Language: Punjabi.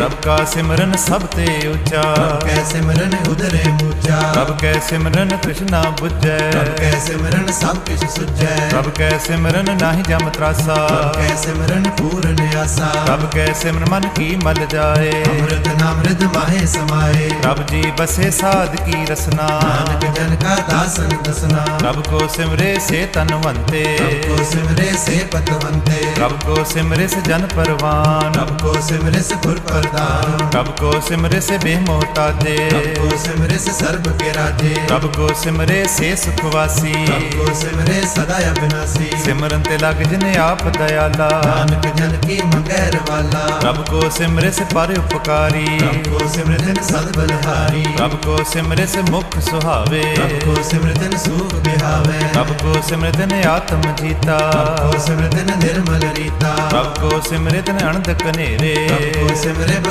ਪ੍ਰਭ ਕਾ ਸਿਮਰਨ ਸਭ ਤੇ ਉੱਚਾ। ਪ੍ਰਭ ਕੈ ਸਿਮਰਨ ਉਦਰੇ ਮੂਚਾ ਪ੍ਰਭ ਕੈ ਸਿਮਰਨ ਤ੍ਰਿਸ਼ਨਾ ਬੁਝੈ। ਪ੍ਰਭ ਕੈ ਸਿਮਰਨ ਸਭ ਕਿਛ ਸੁਝੈ। ਪ੍ਰਭ ਕੈ ਸਿਮਰਨ ਨਾਹੀ ਜਮ ਤਰਾਸਾ। ਪ੍ਰਭ ਕੈ ਸਿਮਰਨ ਪੂਰਨ ਆਸਾ। ਪ੍ਰਭ ਕੈ ਸਿਮਰਨ ਮਨ ਕੀ ਮਲ ਜਾਏ। ਅੰਮ੍ਰਿਤ ਨਾਮ ਰਿਦ ਮਾਹੇ ਸਮਾਏ। ਪ੍ਰਭ ਜੀ ਬਸੇ ਸਾਧ ਕੀ ਰਸਨਾ। ਨਾਨਕ ਜਨ ਕਾ ਪ੍ਰਭ ਕੋ ਸਿਮਰੇ ਸੇ ਤਨਵੰਤੇ ਪ੍ਰਭ ਕੋ ਸਿਮਰੇ ਸੇ ਪਤਵੰਤੇ ਪ੍ਰਭ ਕੋ ਸਿਮਰੇ ਸੇ ਜਨ ਪਰਵਾਨ ਪ੍ਰਭ ਕੋ ਸਿਮਰੇ ਸੇ ਗੁਰ ਪ੍ਰਦਾਨ ਪ੍ਰਭ ਕੋ ਸਿਮਰੇ ਸੇ ਬੇਮੋਤਾਜੇ ਪ੍ਰਭ ਕੋ ਸਿਮਰੇ ਸੇ ਸਰਬ ਕੇ ਰਾਜੇ ਪ੍ਰਭ ਕੋ ਸਿਮਰੇ ਸੇ ਸੁਖ ਵਾਸੀ ਪ੍ਰਭ ਕੋ ਸਿਮਰੇ ਸਦਾ ਅਬਿਨਾਸੀ ਸਿਮਰਨ ਤੇ ਲਗ ਜਿਨ ਆਪ ਦਇਆਲਾ ਨਾਨਕ ਜਨ ਕੀ ਮੰਗਹਿਰ ਵਾਲਾ ਪ੍ਰਭ ਕੋ ਸਿਮਰੇ ਸੇ ਪਰ ਉਪਕਾਰੀ ਪ੍ਰਭ ਕੋ ਸਿਮਰਤਨ ਸਦ ਬਲਹਾਰੀ ਪ੍ਰਭ ਕੋ ਸਿਮਰੇ ਸੇ ਮੁਖ ਸੁਹਾਵੇ ਪ੍ਰਭ ਕੋ ਸਿਮਰਤਨ ਸੂਖ ਬਿਹਾਵੇ। ਪ੍ਰਭ ਕੋ ਸਿਮਰਤਨ ਆਤਮ ਜੀਤਾ। ਪ੍ਰਭ ਕੋ ਸਿਮਰਤਨ ਨਿਰਮਲ ਰੀਤਾ। ਪ੍ਰਭ ਕੋ ਸਿਮਰਤਨ ਅਨੰਦ ਕਨੇਰੇ ਪ੍ਰਭ ਕੋ ਸਿਮਰੇ